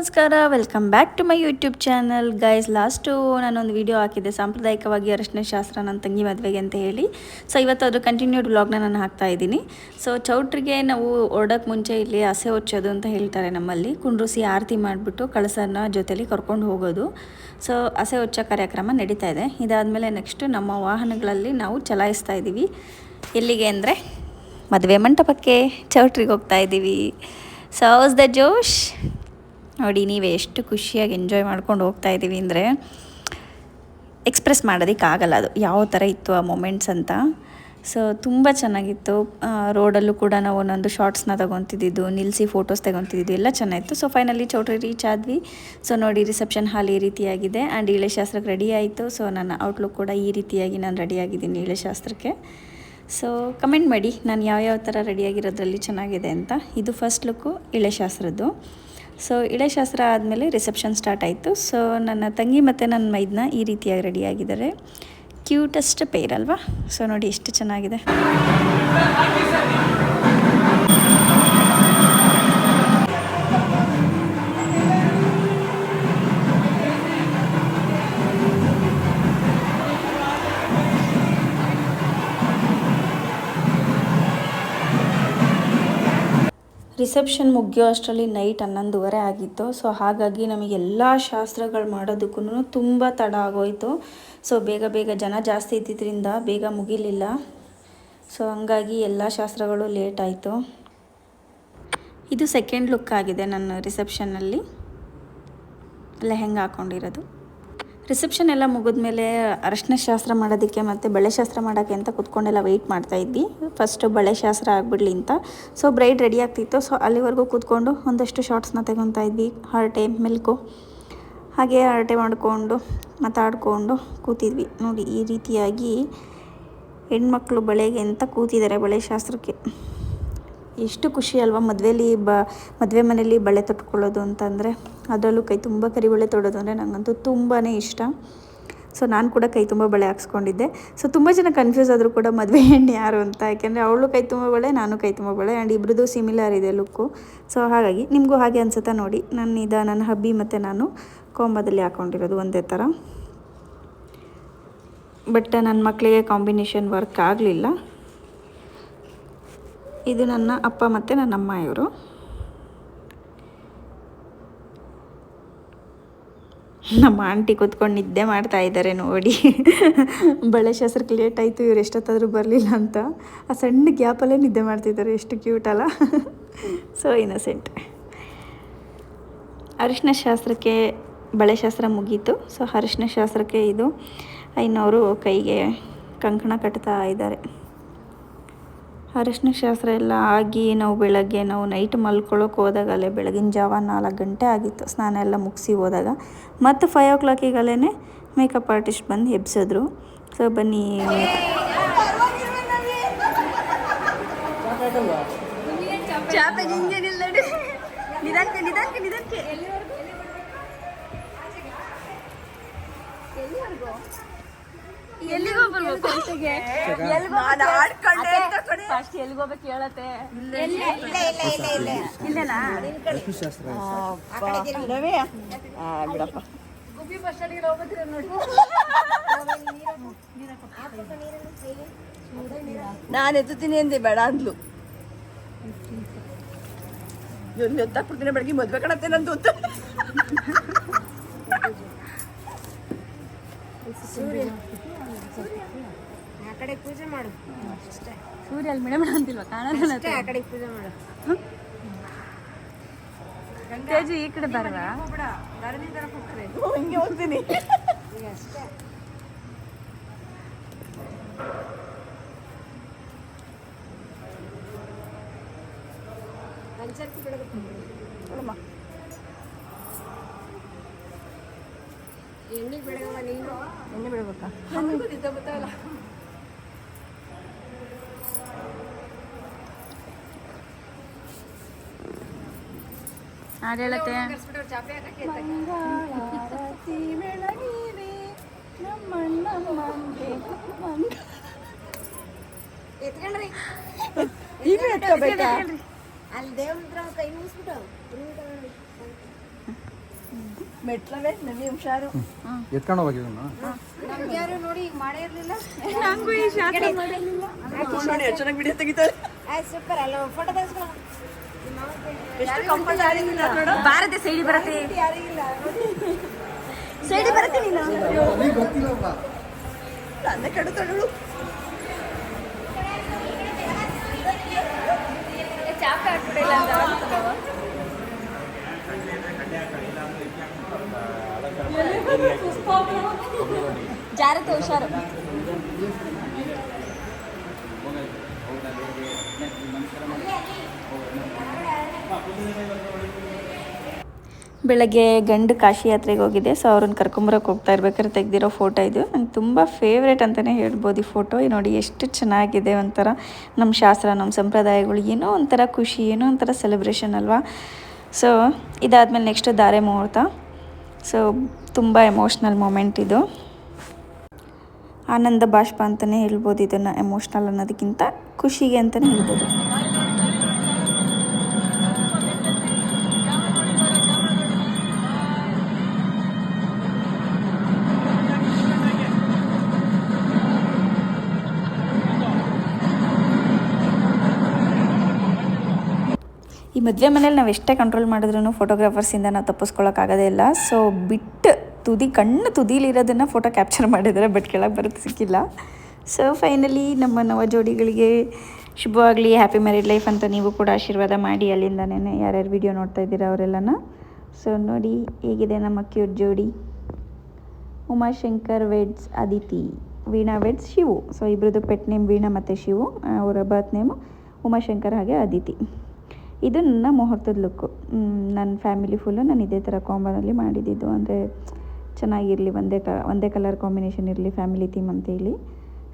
ನಮಸ್ಕಾರ welcome back to my YouTube channel guys last ನಾನೊಂದು video ಹಾಕಿದ್ದೆ, ಸಾಂಪ್ರದಾಯಿಕವಾಗಿ ಅರಶಿನ ಶಾಸ್ತ್ರ ನನ್ನ ತಂಗಿ ಮದುವೆಗೆ ಅಂತ ಹೇಳಿ. ಸೊ ಇವತ್ತು ಅದು ಕಂಟಿನ್ಯೂಡ್ ವ್ಲಾಗ್ನ ನಾನು ಹಾಕ್ತಾ ಇದ್ದೀನಿ. ಸೊ ಚೌಟ್ರಿಗೆ ನಾವು ಹೊರಡೋಕ್ಕೆ ಮುಂಚೆ ಇಲ್ಲಿ ಹಸೆ ಹೊಚ್ಚೋದು ಅಂತ ಹೇಳ್ತಾರೆ ನಮ್ಮಲ್ಲಿ. ಕುಂಡ್ರೂಸಿ ಆರತಿ ಮಾಡಿಬಿಟ್ಟು ಕಳಸನ ಜೊತೆಲಿ ಕರ್ಕೊಂಡು ಹೋಗೋದು. ಸೊ ಹಸೆ ಹೊಚ್ಚೋ ಕಾರ್ಯಕ್ರಮ ನಡೀತಾ ಇದೆ. ಇದಾದಮೇಲೆ ನೆಕ್ಸ್ಟ್ ನಮ್ಮ ವಾಹನಗಳಲ್ಲಿ ನಾವು ಚಲಾಯಿಸ್ತಾ ಇದ್ದೀವಿ. ಎಲ್ಲಿಗೆ ಅಂದರೆ ಮದುವೆ ಮಂಟಪಕ್ಕೆ ಚೌಟ್ರಿಗೆ ಹೋಗ್ತಾ ಇದ್ದೀವಿ. So house the josh? ನೋಡಿ, ನೀವು ಎಷ್ಟು ಖುಷಿಯಾಗಿ ಎಂಜಾಯ್ ಮಾಡ್ಕೊಂಡು ಹೋಗ್ತಾ ಇದ್ದೀವಿ ಅಂದರೆ ಎಕ್ಸ್ಪ್ರೆಸ್ ಮಾಡೋದಕ್ಕಾಗಲ್ಲ ಅದು. ಯಾವ ಥರ ಇತ್ತು ಆ ಮೊಮೆಂಟ್ಸ್ ಅಂತ. ಸೊ ತುಂಬ ಚೆನ್ನಾಗಿತ್ತು. ರೋಡಲ್ಲೂ ಕೂಡ ನಾವು ಒಂದೊಂದು ಶಾರ್ಟ್ಸ್ನ ತೊಗೊತಿದ್ದು ನಿಲ್ಲಿಸಿ ಫೋಟೋಸ್ ತಗೊತಿದ್ದು ಎಲ್ಲ ಚೆನ್ನಾಗಿತ್ತು. ಸೊ ಫೈನಲಿ ಚೌಟ್ರಿ ರೀಚ್ ಆದ್ವಿ. ಸೊ ನೋಡಿ ರಿಸೆಪ್ಷನ್ ಹಾಲ್ ಈ ರೀತಿಯಾಗಿದೆ. ಆ್ಯಂಡ್ ಇಳೆಶಾಸ್ತ್ರಕ್ಕೆ ರೆಡಿ ಆಯಿತು. ಸೊ ನನ್ನ ಔಟ್ಲುಕ್ ಕೂಡ ಈ ರೀತಿಯಾಗಿ ನಾನು ರೆಡಿಯಾಗಿದ್ದೀನಿ ಇಳೆಶಾಸ್ತ್ರಕ್ಕೆ ಸೊ ಕಮೆಂಟ್ ಮಾಡಿ, ನಾನು ಯಾವ್ಯಾವ ಥರ ರೆಡಿಯಾಗಿರೋದ್ರಲ್ಲಿ ಚೆನ್ನಾಗಿದೆ ಅಂತ. ಇದು ಫಸ್ಟ್ ಲುಕ್ಕು ಇಳೆಶಾಸ್ತ್ರದ್ದು ಸೊ ಇಳೆಶಾಸ್ತ್ರ ಆದಮೇಲೆ ರಿಸೆಪ್ಷನ್ ಸ್ಟಾರ್ಟ್ ಆಯಿತು. ಸೊ ನನ್ನ ತಂಗಿ ಮತ್ತು ನನ್ನ ಮೈದನ್ನ ಈ ರೀತಿಯಾಗಿ ರೆಡಿಯಾಗಿದ್ದಾರೆ ಕ್ಯೂಟೆಸ್ಟ್ ಪೇರ್ ಅಲ್ವಾ? ಸೊ ನೋಡಿ ಎಷ್ಟು ಚೆನ್ನಾಗಿದೆ. ರಿಸೆಪ್ಷನ್ ಮುಗಿಯೋ ಅಷ್ಟರಲ್ಲಿ ನೈಟ್ ಹನ್ನೊಂದುವರೆ ಆಗಿತ್ತು. ಸೊ, ಹಾಗಾಗಿ ನಮಗೆಲ್ಲ ಶಾಸ್ತ್ರಗಳು ಮಾಡೋದಕ್ಕೂ ತುಂಬ ತಡ ಆಗೋಯಿತು. ಸೊ, ಬೇಗ ಬೇಗ ಜನ ಜಾಸ್ತಿ ಇದ್ದಿದ್ದರಿಂದ ಬೇಗ ಮುಗಿಲಿಲ್ಲ. ಸೊ, ಹಂಗಾಗಿ ಎಲ್ಲ ಶಾಸ್ತ್ರಗಳು ಲೇಟ್ ಆಯಿತು. ಇದು ಸೆಕೆಂಡ್ ಲುಕ್ ಆಗಿದೆ ನನ್ನ ರಿಸೆಪ್ಷನ್ನಲ್ಲಿ. ಲೆಹೆಂಗ ಹಾಕ್ಕೊಂಡಿರೋದು ರಿಸೆಪ್ಷನ್ ಎಲ್ಲ ಮುಗಿದ್ಮೇಲೆ ಅರಶಿನ ಶಾಸ್ತ್ರ ಮಾಡೋದಕ್ಕೆ ಮತ್ತು ಬಳೆ ಶಾಸ್ತ್ರ ಮಾಡೋಕ್ಕೆ ಅಂತ ಕುತ್ಕೊಂಡೆಲ್ಲ ವೆಯ್ಟ್ ಮಾಡ್ತಾ ಇದ್ವಿ. ಫಸ್ಟು ಬಳೆ ಶಾಸ್ತ್ರ ಆಗಿಬಿಡ್ಲಿ ಅಂತ ಸೊ ಬ್ರೈಡ್ ರೆಡಿ ಆಗ್ತಿತ್ತು. ಸೊ ಅಲ್ಲಿವರೆಗೂ ಕೂತ್ಕೊಂಡು ಒಂದಷ್ಟು ಶಾರ್ಟ್ಸ್ನ ತೆಗೊತಾ ಇದ್ವಿ. ಹರಟೆ, ಮಿಲ್ಕು. ಹಾಗೆ ಹರಟೆ ಮಾಡಿಕೊಂಡು, ಮಾತಾಡಿಕೊಂಡು ಕೂತಿದ್ವಿ. ನೋಡಿ ಈ ರೀತಿಯಾಗಿ ಹೆಣ್ಮಕ್ಳು ಬಳೆಗೆ ಅಂತ ಕೂತಿದ್ದಾರೆ ಬಳೆ ಶಾಸ್ತ್ರಕ್ಕೆ. ಎಷ್ಟು ಖುಷಿ ಅಲ್ವಾ ಮದುವೆಯಲ್ಲಿ ಬ, ಮದುವೆ ಮನೆಯಲ್ಲಿ ಬಳೆ ತೊಟ್ಕೊಳ್ಳೋದು ಅಂತಂದರೆ? ಅದರಲ್ಲೂ ಕೈ ತುಂಬ ಕರಿಬಳೆ ತೊಡೋದು ಅಂದರೆ ನನಗಂತೂ ತುಂಬಾ ಇಷ್ಟ. ಸೊ ನಾನು ಕೂಡ ಕೈ ತುಂಬ ಬಳೆ ಹಾಕ್ಸ್ಕೊಂಡಿದ್ದೆ. ಸೊ ತುಂಬ ಜನ ಕನ್ಫ್ಯೂಸ್ ಆದರೂ ಕೂಡ ಮದುವೆ ಹೆಣ್ಣು ಯಾರು ಅಂತ. ಯಾಕೆಂದರೆ ಅವಳು ಕೈ ತುಂಬ ಬಳೆ, ನಾನು ಕೈ ತುಂಬ ಬಳೆ ಆ್ಯಂಡ್ ಇಬ್ರದ್ದು ಸಿಮಿಲರ್ ಇದೆ ಲುಕ್ಕು ಸೊ ಹಾಗಾಗಿ ನಿಮಗೂ ಹಾಗೆ ಅನ್ಸುತ್ತಾ ನೋಡಿ. ನನ್ನ ಇದ, ನನ್ನ ಹಬ್ಬಿ ಮತ್ತು ನಾನು ಕೊಂಬದಲ್ಲಿ ಹಾಕ್ಕೊಂಡಿರೋದು ಒಂದೇ ಥರ ಬಟ್ ನನ್ನ ಮಕ್ಕಳಿಗೆ ಕಾಂಬಿನೇಷನ್ ವರ್ಕ್ ಆಗಲಿಲ್ಲ. ಇದು ನನ್ನ ಅಪ್ಪ ಮತ್ತು ನನ್ನ ಅಮ್ಮ ಇವರು. ನಮ್ಮ ಆಂಟಿ ಕೂತ್ಕೊಂಡು ನಿದ್ದೆ ಮಾಡ್ತಾ ಇದ್ದಾರೆ ನೋಡಿ. ಬಳೆ ಶಾಸ್ತ್ರಕ್ಕೆ ಲೇಟ್ ಆಯಿತು, ಇವ್ರು ಎಷ್ಟೊತ್ತಾದರೂ ಬರಲಿಲ್ಲ ಅಂತ. ಆ ಸಣ್ಣ ಗ್ಯಾಪಲ್ಲೇ ನಿದ್ದೆ ಮಾಡ್ತಿದ್ದಾರೆ ಎಷ್ಟು ಕ್ಯೂಟ್ ಅಲ್ಲ. ಸೊ ಇನ್ನೊಸೆಂಟ್ ಅರಿಶಿನ ಶಾಸ್ತ್ರಕ್ಕೆ ಬಳೆ ಶಾಸ್ತ್ರ ಮುಗೀತು. ಸೊ ಅರಿಶಿನ ಶಾಸ್ತ್ರಕ್ಕೆ ಇದು ಇನ್ನವರು ಕೈಗೆ ಕಂಕಣ ಕಟ್ತಾ ಇದ್ದಾರೆ. ಅರಿಶಿನ ಶಾಸ್ತ್ರ ಎಲ್ಲ ಆಗಿ ನಾವು ಬೆಳಗ್ಗೆ ನಾವು ನೈಟ್ ಮಲ್ಕೊಳ್ಳೋಕೆ ಹೋದಾಗ ಅಲ್ಲೇ ಬೆಳಗಿನ ಜಾವ ನಾಲ್ಕು ಗಂಟೆ ಆಗಿತ್ತು. ಸ್ನಾನ ಎಲ್ಲ ಮುಗಿಸಿ ಹೋದಾಗ ಮತ್ತು ಫೈವ್ ಓ ಕ್ಲಾಕಿಗಲ್ಲೇ ಮೇಕಪ್ ಆರ್ಟಿಸ್ಟ್ ಬಂದು ಎಬ್ಸಿದ್ರು. ಸೊ ಬನ್ನಿ. ಎಲ್ಲಿಗೋ ಬರ್ಬೇಕು? ಫಸ್ಟ್ ಎಲ್ಲಿಗೆ ಹೋಗ್ಬೇಕು ಹೇಳತ್ತೆ. ಇಲ್ಲೇನಾ? ಬಿಡಪ್ಪ. ನಾನು ಎತ್ತುತ್ತೀನಿ ಅಂದೆ ಬೇಡ ಅಂದ್ಲು. ಇವ್ರನ್ನ ಎತ್ತಾಕ್ಬಿಡ್ತೀನಿ ಬೆಳಗ್ಗೆ ಮದ್ವೆ ಕಣತ್ತೆ ನಂದು ಅಂತ. ಆ ಕಡೆ ಪೂಜೆ ಮಾಡು. ಸೂರ್ಯ ಅಲ್ಲಿ ಮೇಡಮ್ ಅಂತಿಲ್ವಾ? ಕಾಣಲ್ಲ ಅಷ್ಟೇ ಆ ಕಡೆ ಪೂಜೆ ಮಾಡು. ತೇಜು ಈ ಕಡೆ ಬರವಾ? ಬಿಡ ಧರಣಿ ತರ ಹಿಂಗೆ ಹೋಗ್ತೀನಿ. ಅಷ್ಟೇ. ಪಂಚಾಯತಿ ಬಿಡಬೇಕು ನೀನು? ಎಣ್ಣೆ ಬಿಡ್ಬೇಕಾ ಹಾಡು ಹೇಳತ್ತೆ? ಕರ್ಸ್ಬಿಟ್ಟು ಚಾಪೆ ಹಾಕಕ್ಕೆ ಎತ್ಕೊಂಡ್ರಿ. ಎತ್ಕೋಬೇಕಾ? ಅಲ್ಲಿ ದೇವ್ರ ಕೈ ಮುಗಿಸ್ಬಿಟ್ಟು ಮೆಟ್ಲವೇ? ನಮಗೆ ಹುಷಾರು. ಎತ್ಕೊಂಡು ಹೋಗಿ ನಮ್ಗೆ ಯಾರು ನೋಡಿ ಈಗ ಮಾಡೇ ಇರಲಿಲ್ಲ. ನಂಗೂ ಈ ನೋಡಿ ಎಷ್ಟು ಚೆನ್ನಾಗಿ ವಿಡಿಯೋ ತೆಗಿತಾರೆ. ಆಯ್ತು ಸೂಪರ್ ಅಲ್ಲ ಫೋಟೋ ತೆಗೆಸ್ಕೊಳ್ಳೋಣ ಎಷ್ಟು ಕಂಫರ್ಟ್ ಆಗಿಲ್ಲ ನೋಡು. ಬಾರದೆ ಸೈಡಿ ಬರುತ್ತೆ. ಯಾರಿಗಿಲ್ಲ ಸೈಡಿ ಬರುತ್ತೆ ನೀನು. ನನ್ನ ಕಡೆ ತೊಡಳು ಚಾಪೆ ಹಾಕ್ಬಿಡಿಲ್ಲ ಜಾರತ್ತೆ ಹುಷಾರು. ಬೆಳಗ್ಗೆ ಗಂಡು ಕಾಶಿ ಯಾತ್ರೆಗೆ ಹೋಗಿದೆ ಸೊ ಅವ್ರನ್ನ ಕರ್ಕೊಂಬರಕ್ಕೆ ಹೋಗ್ತಾ ಇರ್ಬೇಕಾದ್ರೆ ತೆಗೆದಿರೋ ಫೋಟೋ ಇದು. ನಂಗೆ ತುಂಬ ಫೇವ್ರೇಟ್ ಅಂತಲೇ ಹೇಳ್ಬೋದು ಈ ಫೋಟೋ ನೋಡಿ ಎಷ್ಟು ಚೆನ್ನಾಗಿದೆ ಒಂಥರ ನಮ್ಮ ಶಾಸ್ತ್ರ ನಮ್ಮ ಸಂಪ್ರದಾಯಗಳು. ಏನೋ ಒಂಥರ ಖುಷಿ, ಏನೋ ಒಂಥರ ಸೆಲೆಬ್ರೇಷನ್ ಅಲ್ವಾ? ಸೊ ಇದಾದಮೇಲೆ ನೆಕ್ಸ್ಟ್ ಧಾರೆ ಮುಹೂರ್ತ. ಸೊ, ತುಂಬ ಎಮೋಷ್ನಲ್ ಮೂಮೆಂಟ್ ಇದು. ಆನಂದ ಬಾಷ್ಪ ಅಂತಲೇ ಹೇಳ್ಬೋದು ಇದನ್ನು ಎಮೋಷ್ನಲ್ ಅನ್ನೋದಕ್ಕಿಂತ ಖುಷಿಗೆ ಅಂತಲೇ ಹೇಳ್ಬೋದು. ಈ ಮದುವೆ ಮನೇಲಿ ನಾವು ಎಷ್ಟೇ ಕಂಟ್ರೋಲ್ ಮಾಡಿದ್ರೂ ಫೋಟೋಗ್ರಾಫರ್ಸಿಂದ ನಾವು ತಪ್ಪಿಸ್ಕೊಳ್ಳೋಕ್ಕಾಗೋದೇ ಇಲ್ಲ. ಸೊ ಬಿಟ್ಟು ತುದಿ, ಕಣ್ಣು ತುದಿಲಿರೋದನ್ನು ಫೋಟೋ ಕ್ಯಾಪ್ಚರ್ ಮಾಡಿದರೆ ಬಟ್ ಕೆಳಗೆ ಬರೋದು ಸಿಕ್ಕಿಲ್ಲ. ಸೊ ಫೈನಲಿ ನಮ್ಮ ನವ ಜೋಡಿಗಳಿಗೆ ಶುಭವಾಗಲಿ ಹ್ಯಾಪಿ ಮ್ಯಾರಿಡ್ ಲೈಫ್ ಅಂತ ನೀವು ಕೂಡ ಆಶೀರ್ವಾದ ಮಾಡಿ. ಅಲ್ಲಿಂದನೇ ಯಾರ್ಯಾರು ವಿಡಿಯೋ ನೋಡ್ತಾ ಇದ್ದೀರಾ ಅವರೆಲ್ಲನ? ಸೊ ನೋಡಿ ಹೇಗಿದೆ ನಮ್ಮ ಕ್ಯೂಟ್ ಜೋಡಿ. Umashankar weds Aditi Veena weds Shivu. So ಇಬ್ಬರದ್ದು pet name Veena ಮತ್ತು ಶಿವು. ಅವರ ಬರ್ತ್ ನೇಮು ಉಮಾಶಂಕರ್ ಹಾಗೆ ಅದಿತಿ ಇದು ನನ್ನ ಮುಹೂರ್ತದ ಲುಕ್ಕು ನನ್ನ ಫ್ಯಾಮಿಲಿ ಫುಲ್ಲು ನಾನು ಇದೇ ಥರ ಕಾಂಬೋನಲ್ಲಿ ಮಾಡಿದ್ದಿದ್ದು ಅಂದರೆ ಚೆನ್ನಾಗಿರಲಿ, ಒಂದೇ ಕ, ಒಂದೇ ಕಲರ್ ಕಾಂಬಿನೇಷನ್ ಇರಲಿ ಫ್ಯಾಮಿಲಿ ಥೀಮ್ ಅಂತ ಹೇಳಿ.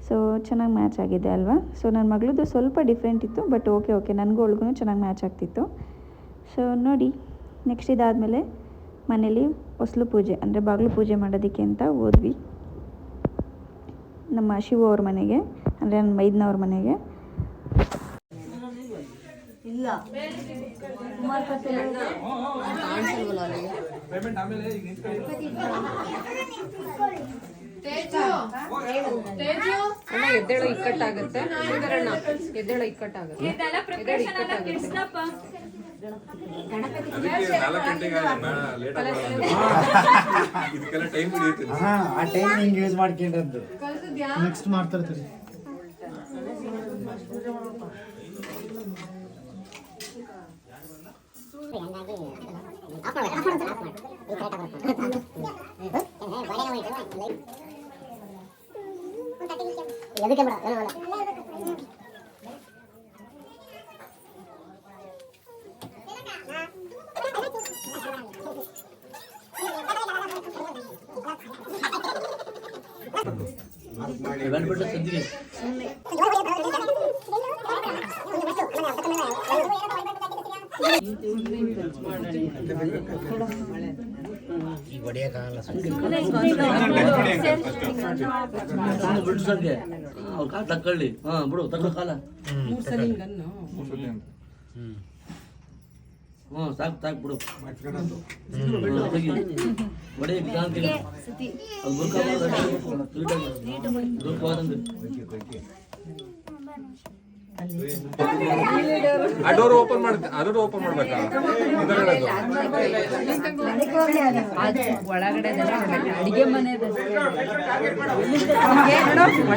ಸೊ ಚೆನ್ನಾಗಿ ಮ್ಯಾಚ್ ಆಗಿದೆ ಅಲ್ವಾ? ಸೊ ನನ್ನ ಮಗಳದ್ದು ಸ್ವಲ್ಪ ಡಿಫ್ರೆಂಟ್ ಇತ್ತು ಬಟ್ ಓಕೆ ಓಕೆ ನನಗೂ ಒಳಗೂ ಚೆನ್ನಾಗಿ ಮ್ಯಾಚ್ ಆಗ್ತಿತ್ತು. ಸೊ ನೋಡಿ ನೆಕ್ಸ್ಟ್ ಇದಾದಮೇಲೆ ಮನೇಲಿ ಹೊಸಲು ಪೂಜೆ, ಅಂದರೆ ಬಾಗಿಲು ಪೂಜೆ ಮಾಡೋದಕ್ಕೆ ಅಂತ ಹೋದ್ವಿ. ನಮ್ಮ ಶಿವ ಅವ್ರ ಮನೆಗೆ, ಅಂದರೆ ನನ್ನ ಮೈದನವ್ರ ಮನೆಗೆ. ಅಣ್ಣ ಎದ್ದೇಳೋ ಇಕ್ಕಟ್ಟಾಗುತ್ತೆ ಶ್ರೀಧರಣ್ಣ ಎದ್ದೇಳೋ ಇಕ್ಕಟ್ಟಾಗುತ್ತೆ ಎದ್ದೇಳ ಇಕ್ಕಟ್ಟಾಗುತ್ತೆ ಹಿಡಿಯುತ್ತೆ. ಹಾ ಆ ಟೈಮ್ ಹಿಂಗೆ ಯೂಸ್ ಮಾಡ್ಕೊಂಡದ್ದು ನೆಕ್ಸ್ಟ್ ಮಾಡ್ತಿರ್ತೀರಿ எதுக்கு ಬಿಡ್ಸಕ್ಕೆ ಅವ್ರ ಕಾಲ ತಕೊಳ್ಳಿ ಹಾ ಬಿಡು ತಕ್ಕ ಕಾಲ ಹ್ಞೂ ಸಾಕು ಸಾಕು ಬಿಡು ತೆಗಿ ಒಡೆಯಕ್ಕೆ ಕಾಣ್ತಿಲ್ಲ ಅದು ಬುರ್ಕ ದುರ್ಗವಾದಂಗೆ ಆ ಡೋರ್ ಓಪನ್ ಮಾಡ್ತೀನಿ ಡೋರ್ ಓಪನ್ ಮಾಡ್ಬೇಕಾ ಒಳಗಡೆ ಅಡಿಗೆ ಮನೆ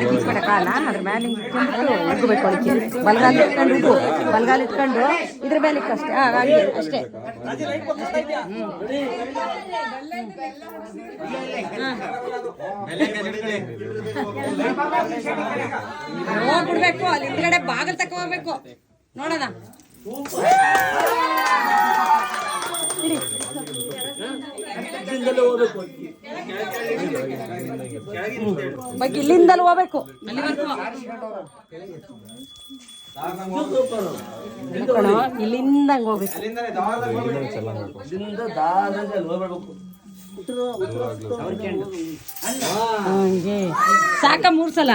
ಇಟ್ಕೊಂಡೆ ಕಾಲ ಅದ್ರ ಮೇಲೆ ಇಟ್ಕೊಂಡು ಇಟ್ಕೋಬೇಕು ಒಳಗೆ ಬಲಗಾಲ ಇಟ್ಕೊಂಡು ಇಟ್ಟು ಬಲಗಾಲ ಇಟ್ಕೊಂಡು ಇದ್ರ ಮೇಲೆ ಅಷ್ಟೇ ಹಾಗೆ ಅಷ್ಟೇ ಹೋಗ್ಬಿಡ್ಬೇಕು ಅಲ್ಲಿ ಹಿಂದ್ಗಡೆ ಬಾಗಿಲು ತಕೋಬೇಕು ಹೋಗ್ಬೇಕು ನೋಡೋಣ. ಇಲ್ಲಿಂದಲೇ ಹೋಗ್ಬೇಕು. ಬಗ್ಗೆ ಇಲ್ಲಿಂದಲೂ ಹೋಗ್ಬೇಕು. ಅಲ್ಲಿವರೆಗೂ ಕಣೋ, ಇಲ್ಲಿಂದ ಹಂಗ್ ಹೋಗ್ಬೇಕು ಸಾಕ ಮೂರ್ ಸಲ.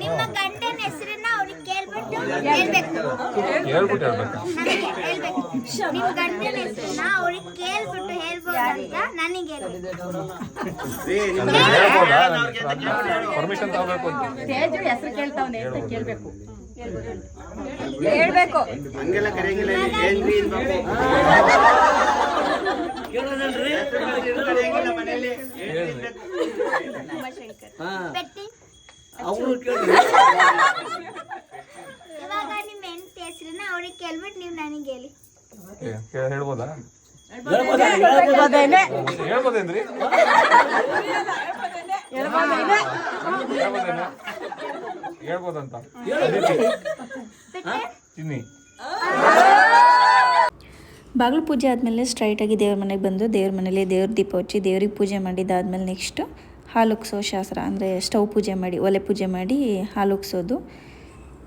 ನಿಮ್ಮ ಗಂಡನ ಹೆಸರನ್ನ ಅವ್ರಿಗೆ ಕೇಳ್ಬಿಟ್ಟು ಹೇಳ್ಬೇಕು. ಹೇಳ್ಬಿಟ್ಟು ಹೇಳ್ಬೇಕಾ. ನನಗೆ ಹೇಳ್ಬೇಕು. ನಿಮ್ ಗಂಡನ ಹೆಸರನ್ನ ಅಂತ ನನಗೆ ಪರ್ಮಿಷನ್ ತಗೋಬೇಕು ಅಂತ. ತೇಜು ಹೆಸರು ಕೇಳ್ತಾವನೆ ಅಂತ ಕೇಳಬೇಕು. ಹೇಳ್ಬೇಕು. ಹಾ. ಪೆಟ್ಟಿ? ಅವರು ಕೇಳಿ ಇವಾಗ ನಿಮ್ಮ ಹೆಂಡತಿ ಹೆಸರನ್ನ ಅವ್ರಿಗೆ ಕೇಳ್ಬಿಟ್ಟು ನೀವು ನನಗೆ ಹೇಳಿ. ಹೇಳ್ಬೋದಾ? ಹೇಳ್ಬೋದೇನ್ರಿ? ಹೇಳ್ಬೋದೇನ ಹೇಳ್ಬೋದಂತ. ತಿನ್ನಿ. ಬಾಗಿಲು ಪೂಜೆ ಆದಮೇಲೆ ಸ್ಟ್ರೈಟಾಗಿ ದೇವ್ರ ಮನೆಗೆ ಬಂದು ದೇವ್ರ ಮನೇಲಿ ದೇವ್ರ ದೀಪ ಹಚ್ಚಿ ದೇವ್ರಿಗೆ ಪೂಜೆ ಮಾಡಿದ್ದಾದಮೇಲೆ ನೆಕ್ಸ್ಟು ಹಾಲುಕ್ಸೋ ಶಾಸ್ತ್ರ ಅಂದರೆ ಸ್ಟವ್ ಪೂಜೆ ಮಾಡಿ ಒಲೆ ಪೂಜೆ ಮಾಡಿ ಹಾಲು ಉಗ್ಸೋದು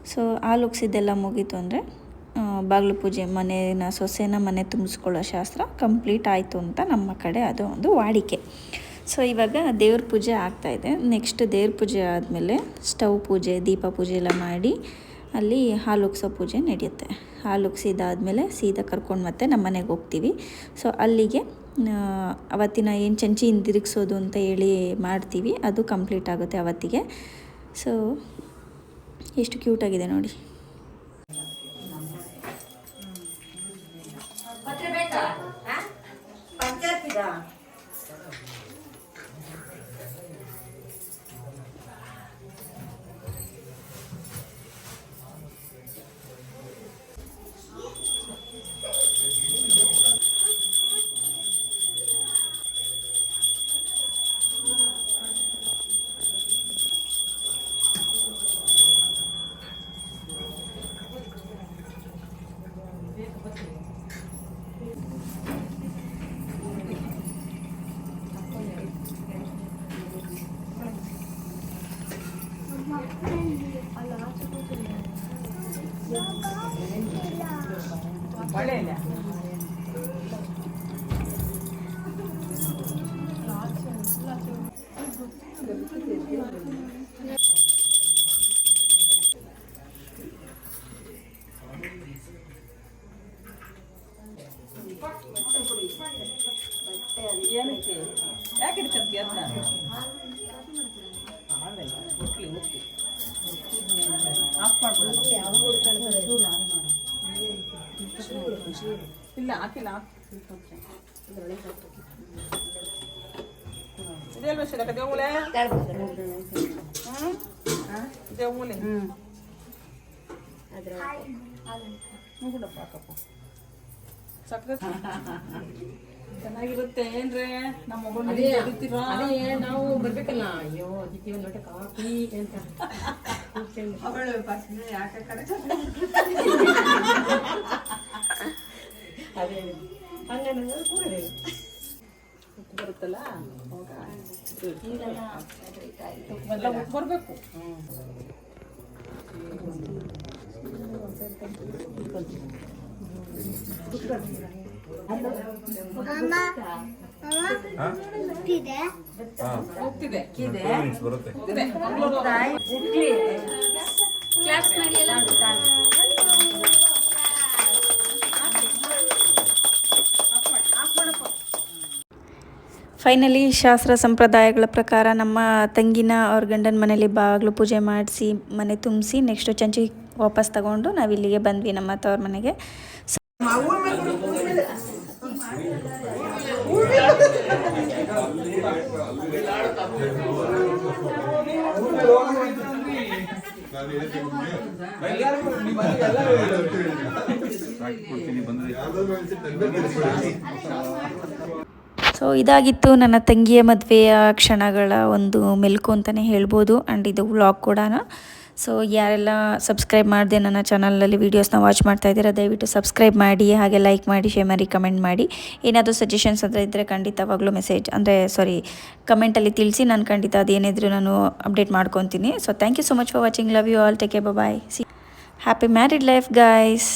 ಸೊ ಹಾಲು ಉಗ್ಸಿದ್ದೆಲ್ಲ ಮುಗೀತು ಅಂದರೆ ಬಾಗಿಲು ಪೂಜೆ ಮನೇನ ಸೊಸೆನ ಮನೆ ತುಂಬಿಸ್ಕೊಳ್ಳೋ ಶಾಸ್ತ್ರ ಕಂಪ್ಲೀಟ್ ಆಯಿತು ಅಂತ ನಮ್ಮ ಕಡೆ ಅದು ಒಂದು ವಾಡಿಕೆ. ಸೊ ಇವಾಗ ದೇವ್ರ ಪೂಜೆ ಆಗ್ತಾಯಿದೆ ನೆಕ್ಸ್ಟ್ ದೇವ್ರ ಪೂಜೆ ಆದಮೇಲೆ ಸ್ಟವ್ ಪೂಜೆ, ದೀಪ ಪೂಜೆ ಎಲ್ಲ ಮಾಡಿ ಅಲ್ಲಿ ಹಾಲು ಪೂಜೆ ನಡೆಯುತ್ತೆ. ಹಾಲು ಉಗ್ಸಿದಾದ್ಮೇಲೆ ಸೀದಾ ಕರ್ಕೊಂಡು ಮತ್ತೆ ನಮ್ಮ ಮನೆಗೆ ಹೋಗ್ತೀವಿ. ಸೊ ಅಲ್ಲಿಗೆ ಅವತ್ತಿನ ಏನು ಚಂಚಿ ಹಿಂದಿರುಗಿಸೋದು ಅಂತ ಹೇಳಿ ಮಾಡ್ತೀವಿ. ಅದು ಕಂಪ್ಲೀಟ್ ಆಗುತ್ತೆ ಅವತ್ತಿಗೆ. ಸೊ ಎಷ್ಟು ಕ್ಯೂಟಾಗಿದೆ ನೋಡಿ. ಇದೆಲ್ವ ಶಿಲಕ ದೇವಮೂಲೆ ಹ್ಮ್ ದೇವಮೂಲೆ ಮುಗುಡಪ್ಪ ಹಾಕಪ್ಪ ಸಕ್ಕರೆ ಚೆನ್ನಾಗಿರುತ್ತೆ ಏನ್ರೆ ನಮ್ಮ ಮಗಳು ಬರೀತೀರಾ ನಾವು ಬರ್ಬೇಕಲ್ಲ ಅಯ್ಯೋ ಅದಕ್ಕೆ ಒಂದು ಲೋಟ ಕಾಫಿ ಅಂತ ಅದೇ ಹಂಗ ಕೂಡಲೇ ಬರುತ್ತಲ್ಲ ಎಲ್ಲ ಉಪ್ಪು ಬರಬೇಕು ಅಮ್ಮ ಅಮ್ಮ ಇದೆ ಹೋಗ್ತಿದೆ ಬರುತ್ತೆ ಇದೆ ಮಂಗಳೂರು ಫೈನಲಿ ಶಾಸ್ತ್ರ ಸಂಪ್ರದಾಯಗಳ ಪ್ರಕಾರ ನಮ್ಮ ತಂಗಿನ ಅವ್ರ ಗಂಡನ ಮನೇಲಿ ಬಾಗಿಲು ಪೂಜೆ ಮಾಡಿಸಿ ಮನೆ ತುಂಬಿಸಿ ನೆಕ್ಸ್ಟು ಚಂಚಿ ವಾಪಸ್ ತಗೊಂಡು ನಾವು ಇಲ್ಲಿಗೆ ಬಂದ್ವಿ ನಮ್ಮ ತವ್ರ ಮನೆಗೆ ಸೊ ಇದಾಗಿತ್ತು ನನ್ನ ತಂಗಿಯ ಮದುವೆಯ ಕ್ಷಣಗಳ ಒಂದು ಮೆಲುಕು ಅಂತಲೇ ಹೇಳ್ಬೋದು ಆ್ಯಂಡ್ ಇದು ವ್ಲಾಗ್ ಕೂಡ ಸೊ ಯಾರೆಲ್ಲ ಸಬ್ಸ್ಕ್ರೈಬ್ ಮಾಡಿದೆ ನನ್ನ ಚಾನಲಲ್ಲಿ ವೀಡಿಯೋಸ್ನ ವಾಚ್ ಮಾಡ್ತಾ ಇದ್ದೀರಾ, ದಯವಿಟ್ಟು ಸಬ್ಸ್ಕ್ರೈಬ್ ಮಾಡಿ, ಹಾಗೆ ಲೈಕ್ ಮಾಡಿ ಶೇರ್ ಮಾಡಿ ಕಮೆಂಟ್ ಮಾಡಿ. ಏನಾದರೂ ಸಜೆಷನ್ಸ್ ಅಂದರೆ ಇದ್ದರೆ ಖಂಡಿತವಾಗ್ಲೂ ಮೆಸೇಜ್ ಅಂದರೆ ಸಾರಿ ಕಮೆಂಟಲ್ಲಿ ತಿಳಿಸಿ, ನಾನು ಖಂಡಿತ ಅದೇನಿದ್ರು ನಾನು ಅಪ್ಡೇಟ್ ಮಾಡ್ಕೊತೀನಿ. So thank you so much for watching love you all take bye see happy married life guys